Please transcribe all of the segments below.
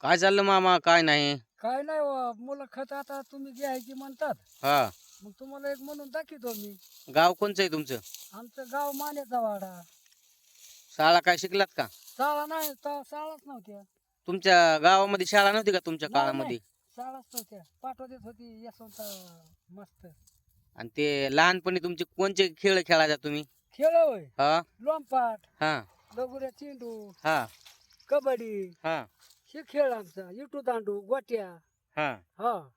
काय चाललं मामा? काय नाही. काय नाही वा मुलं खत आता तुम्ही घ्यायची म्हणतात. हा. मग तुम्हाला एक म्हणून दाखवतो मी. गाव कोणचं आहे तुमचं? आमचं गाव मानेचा वाडा. शाळा काय शिकलात का? शाळा नाही तेव्हा शाळाच नव्हत्या. तुमच्या गावामध्ये शाळा नव्हती का तुमच्या नाही, काळामध्ये? शाळाच नव्हत्या. पाठवत होती यशवंत मस्त. आणि ते लहानपणी तुमचे कोणचे खेळ खेळायचा तुम्ही? खेळ होय. हा. लोंपाट हा. लगुऱ्या चेंडू हा. कबड्डी हा. हे खेळ आमचा इटू दांडू गोट्या. हा. हा.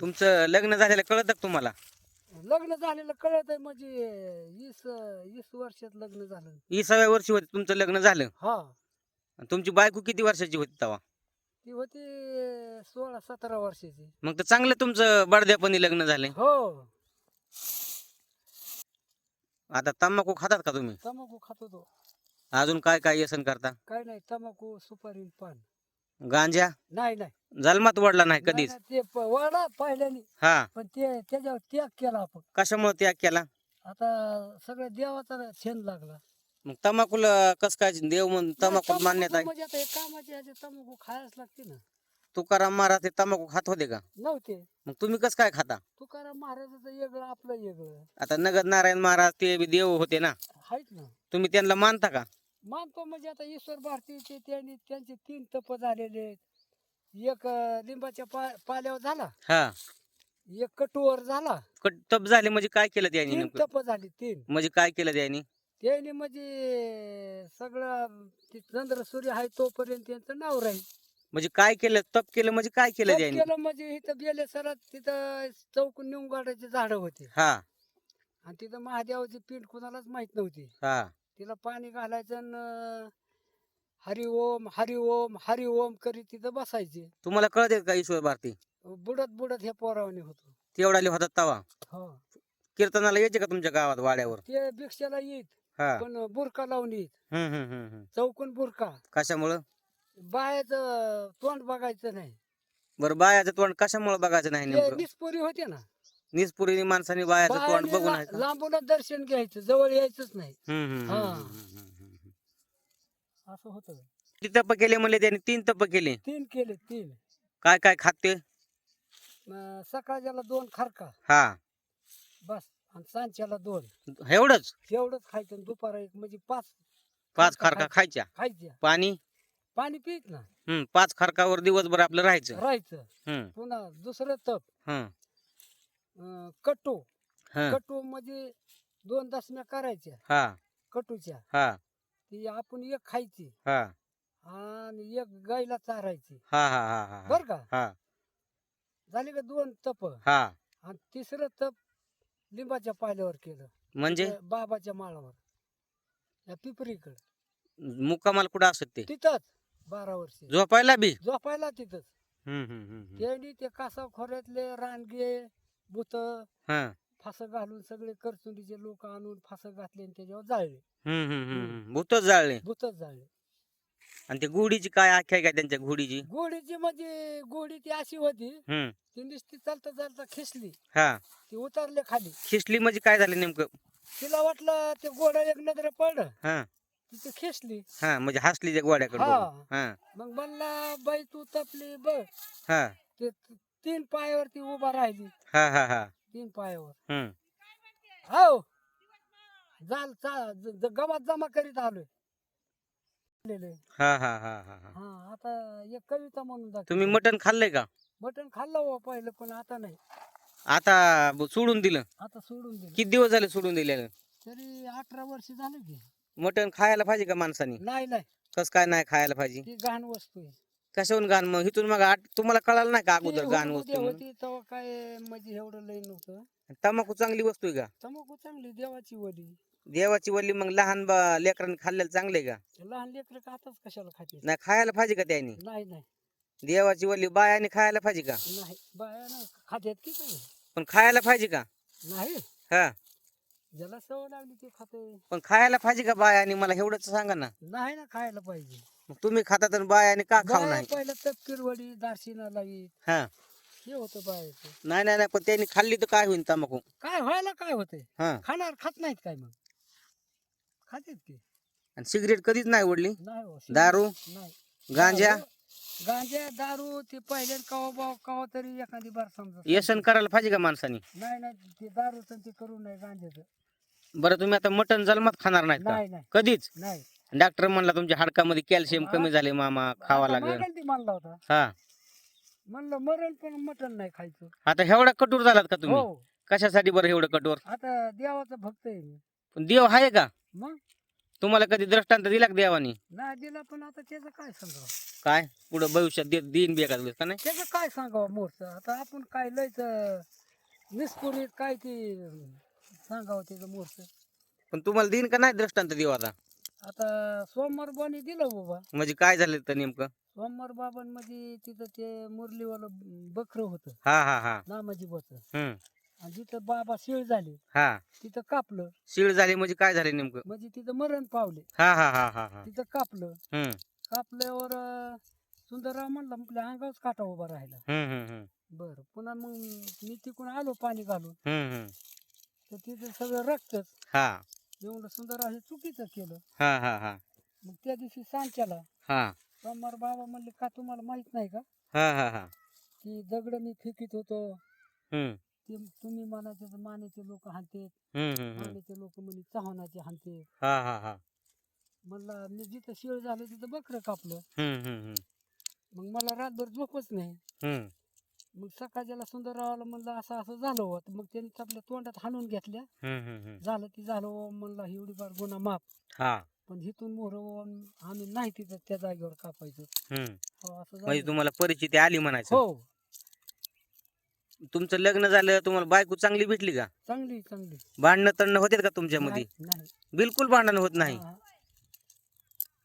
तुमचं लग्न झालेलं कळत तुम्हाला? लग्न झालेलं कळत आहे म्हणजे वीस वीस वर्षात लग्न झालं. विसाव्या वर्षी होते तुमचं लग्न झालं? हा. आणि तुमची बायको किती वर्षाची होती तेव्हा ती होती सोळा सतरा वर्षाची. मग तर चांगलं तुमचं बडद्यापणी लग्न झालंय हो. आता तंबाखू खातात का तुम्ही? तंबाखू खात होतो अजून काय काय व्यसन करता? काय नाही तंबाखू सुपारी पान. गांजा? नाही नाही. जन्मात वडला नाही कधीच? नाही, ते प- वाडा पहिल्याने. हा. पण ते त्याच्यावर त्याग केला आपण. कशामुळे त्याग केला? आता सगळ्या देवाचा छंद लागला. मग तंबाखूला कस काय देव म्हणून नाही, मान्यता आहे? म्हणजे आता हे कामाचे तंबाखू खायच लागते ना. तुकाराम महाराज ते तंबाखू खात होते का? नव्हते. मग तुम्ही कस काय खाता? तुकाराम महाराजाचं वेगळं आपलं वेगळं. आता नगद नारायण महाराज ते बी देव होते ना. आहेत ना. तुम्ही त्यांना मानता का? मानतो म्हणजे आता ईश्वर भारतीचे त्यांनी त्यांचे तीन तप झालेले आहेत. एक अं, लिंबाच्या पा पाल्यावर झाला. हा. एक कटूवर झाला. कट- तप झाले म्हणजे काय केलं त्यांनी तीन नेमकं? तप झाली तीन. म्हणजे काय केलं त्यांनी? त्यांनी म्हणजे सगळं ते चंद्र सूर्य आहे तोपर्यंत त्यांचं नाव राहील. म्हणजे काय केलं? तप केलं म्हणजे काय केलं तप त्यांनी? केलं म्हणजे इथं गेले सरात तिथं चौक निवगाडाचे झाडं होते. हा. आणि तिथं महादेवाची पीठ कुणालाच माहीत नव्हती. हा. तिला पाणी घालायचं आणि हरि ओम हरि ओम हरि ओम करीत तिथं बसायचे. तुम्हाला कळत का ईश्वर भारती? बुडत बुडत हे पोरावणी होतो. तेवढाले होतात तवा? हो. कीर्तनाला यायचे का तुमच्या गावात वाड्यावर? ते भिक्षाला येत हा. पण बुरका लावून येत. हम्म हम्म हम्म हम्म. चौकून बुरका कशामुळं? बायाचं तोंड बघायचं नाही. बरं बायाचं तोंड कशामुळे बघायचं नाही ते नेमकं? निस्पुरी होते ना. निसपुरी माणसाने बायाचं तोंड बघून ला- आहे का? लांबूनच दर्शन घ्यायचं जवळ यायचंच नाही. हम्म, हम्म, हा. हम्म, हम्म, हम्म, हम्म. असं होतं. किती तप केले म्हणले त्यांनी? तीन तप केले. तीन केले तीन. काय काय खाते? अं, सकाळच्याला दोन खारका. हा. बस आणि सांच्याला दोन. एवढंच? एवढंच खायचं आणि दुपारा एक म्हणजे पाच पाच खारका खायच्या? खायच्या. पाणी? पाणी पित ना. हम्म पाच खारकावर दिवसभर आपलं राहायचं. राहायचं. हम्म. पुन्हा दुसरं तप. हम्म. अं, कटू. हं, कटू म्हणजे दोन दशम्या करायच्या. हा. कटूच्या. हा. ती आपण एक खायची. हा. आणि एक गायला चारायची. हा हा हा हा बर का? हा. झाली का दोन तप? हा. आणि तिसरं तप लिंबाच्या पाल्यावर केलं. म्हणजे? त्या बाबाच्या माळावर. या पिपरीकडे. मुक्कामाल कुठं असत ते? तिथंच बारा वर्ष. झोपायला बी? झोपायला तिथंच. हम्म, हम्म, हम्म, हम्म. त्यांनी ते कासा खोऱ्यातले रानगे बुत हा. फास घालून सगळे करचुंडीचे लोक आणून फास घातले आणि त्याच्यावर जाळले. हम्म, हम्म, हम्म, हम्म. भूतच जाळले. भूतच जाळले. आणि ते गुढीची काय आख्या आहे का त्यांच्या गुढीची गोडीची म्हणजे गोडी ती अशी होती हम्म. ती नुसती चालता चालता खेचली हा. ती उतरले खाली. खिसली म्हणजे काय झालं नेमकं? तिला वाटलं ते गोडा एक नजर पडलं. हा. ती ती खेचली हा म्हणजे हसली त्या गोड्याकडे हा. हा. मग म्हणला बाई तू तपली बघ. हा. त- तीन पायावरती उभा राहिली. हा हा हा. तीन पायावर. हम्म. हो जाल चा ज- ज- गवात जमा करीत आलोय. लेले. हा हा हा हा हा. हा आता एक कविता म्हणून दाखव तुम्ही मटण खाल्लंय का? मटण खाल्लं हो पहिलं पण आता नाही. आता ब- सोडून दिलं. आता सोडून दिलं. किती दिवस झाले सोडून दिलेलं? तरी अठरा वर्ष झालं की. मटण खायला पाहिजे का माणसाने? नाही नाही. कस काय नाही खायला पाहिजे? ती घाण वस्तू आहे. कशाहून गाण? मग इथून मग आठ- तुम्हाला कळालं नाही का अगोदर गाण होती वस्तू म्हणून? होती तेव्हा काय म्हणजे एवढं लय नव्हतं. तंबाखू चांगली वस्तू आहे का? तंबाखू चांगली देवाची वडी. देवाची वल्ली मग लहान बा- लेकरांनी खाल्लेलं चांगले का? लहान लेकर आताच कशाला खाते नाही खायला पाहिजे का त्यांनी? नाही नाही. देवाची वल्ली बायाने खायला पाहिजे का? नाही बाया ना खात्यात की काय? पण खायला पाहिजे का? नाही? हा. ज्याला सवय लागली ते खाते पण खायला पाहिजे का बायाने? मला एवढंच सांगा ना. नाही ना खायला पाहिजे. मग तुम्ही खाता तर बायाने का खाऊ बाया नाही? पहिलं तपकीर वडी दारशिना लावीत हा. हे होतं बायाचं. नाही नाही नाही पण त्यांनी खाल्ली तर काय होईल तंबाखू? काय व्हायला काय होतंय हा. खाणार खात नाहीत काय मग? खातेत की. आणि सिगरेट कधीच नाही ओढली? नाही हो, दारू? नाही. गांजा? दारू- गांजा दारू ते पहिले कवा बाव कवा तरी एखादी बार समजा व्यसन करायला पाहिजे का माणसाने? नाही नाही ते दारूचं ते करू नये गांजाचं. बरं तुम्ही आता मटन जन्मात खाणार नाहीत का? नाही नाही. कधीच? नाही. डॉक्टर म्हणला तुमच्या हाडकामध्ये कॅल्शियम. कमी झाले मामा खावा लागेल. मागायला ती मानला होता? हा. म्हणलं मरण पण मटण नाही खायचं. आता एवढा कठोर झालात का तुम्ही? हो. कशासाठी बरं एवढं कठोर? आता देवाचा भक्त आहे मी. पण देव आहे का? मग? तुम्हाला कधी दृष्टांत दिला का देवानी? नाही दिला पण आता त्याचं काय सांगावं? काय? पुढं भविष्यात दे- देईन बी एखाद वेळेस का नाही? त्याचं काय सांगावं मोरचं? आता आपण काय लयच निष्पुरीत काय ते सांगावं त्याचं मोरचं? पण तुम्हाला देईन का नाही दृष्टांत देवाचा आता? सोमवार बानी दिलं बाबा. म्हणजे काय झालं तर नेमकं? सोमवार बाबांमध्ये तिथं ते मुरलीवालं बकरं होतं. हा हा हा. नामाजी बच हम्म. आणि जिथं बाबा शिळ झाले हा. तिथं कापलं. शिळ झाली म्हणजे काय झाले नेमकं? म्हणजे तिथं मरण पावले. हा हा हा हा हा. तिथं कापलं. हम्म. कापल्यावर अं, सुंदरराव म्हणला आपल्या अंगावच काटा उभा राहिला? हम्म हम्म हम्म. बरं. पुन्हा मग मी तिकडून आलो पाणी घालून. हम्म हम्म. तर तिथं सगळं रक्तच. हा. एवढं सुंदरराव हे चुकीचं केलं. हा हा हा. मग त्या दिवशी सांच्याला हा. सोमवार बाबा म्हणले का तुम्हाला माहीत नाही का? हा हा हा. की दगड मी फेकीत होतो. हम्म. ते तुम्ही म्हणायचे तर मानेचे लोक हाणते. हम्म हम्म हम्म. मानेचे लोक म्हणे चव्हाणाचे हाणते. हा हा हा. म्हणला मी जिथं शिळ झालं तिथं बकरं कापलं. हम्म हम्म हम्म. मग मला रातभर झोपच नाही. हम्म. मग सकाळच्याला सुंदररावाला म्हणलं असं असं झालं होतं मग त्यांनी आपल्या तोंडात हाणून घेतल्या. झालं ती झालं हो म्हणला एवढी बार गुन्हा माफ. हा. पण हिथून मोहर आम्ही नाही तिथं त्या जागेवर कापायचो. हम्म. हो असं म्हणजे झालं. तुम्हाला परिचिती आली म्हणायचं? हो. तुमचं लग्न झालं तुम्हाला बायको चांगली भेटली का? चांगली चांगली. भांडणं तणं होते का तुमच्यामध्ये नाही नाही. बिलकुल भांडण होत नाही. हा.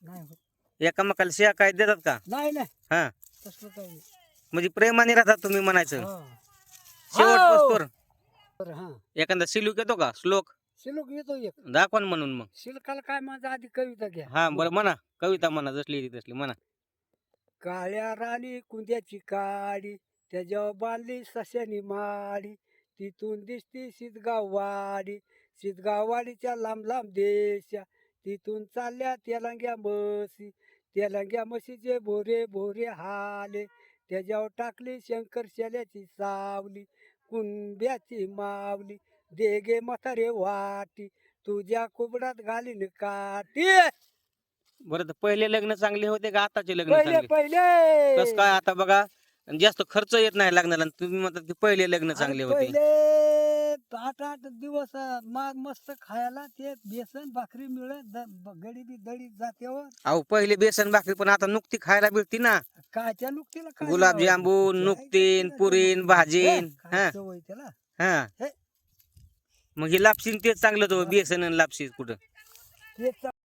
नाही होत. एकामेकाला शिया काय देतात का? नाही नाही. हा. तसलं काही नाही. म्हणजे प्रेमाने राहतात तुम्ही म्हणायचं. शेवट हो. हा. एखादा सिलूक येतो का? श्लोक? शिलूक येतो एक. दाखवा ना म्हणून मग. शिल्काला काय माझा आधी कविता घ्या. हा बरं म्हणा. कविता म्हणा जसली ती तसली म्हणा. काळ्या राणी कुंद्याची काडी त्याच्यावर बांधली सस्यानी माडी. तिथून दिसती शितगाववाडी शितगाववाडीच्या लांब लांब देशा तिथून चालल्या तेलंग्या म्हशी तेलंग्या म्हशीचे भोरे भोरे हाले. त्याच्यावर टाकली शंकर शेल्याची सावली कुंब्याची मावली देगे म्हातारे वाटी तुझ्या कुबडात घालीन काठी बरं तर पहिले लग्न चांगले होते का आताचे लग्न पहिले चांगले? पहिले! कस काय आता बघा जास्त खर्च येत नाही लग्नाला आणि तुम्ही म्हणता ते पहिले लग्न चांगले होते. पहिले! आठ आठ दिवस अं, मा मस्त खायला ते बेसन भाकरी मिळत गडी बी दडी जात्यावर. अहो पहिले बेसन भाकरी पण आता नुकती खायला भेटती ना. कायच्या नुकतीला काय गुलाबजामुन? नुकतीन पुरीन भाजीन हा सवय त्याला? हा. हे. मग हे लापशीन तेच चांगलं तो बेसन आणि लापशी कुठं? ते चा-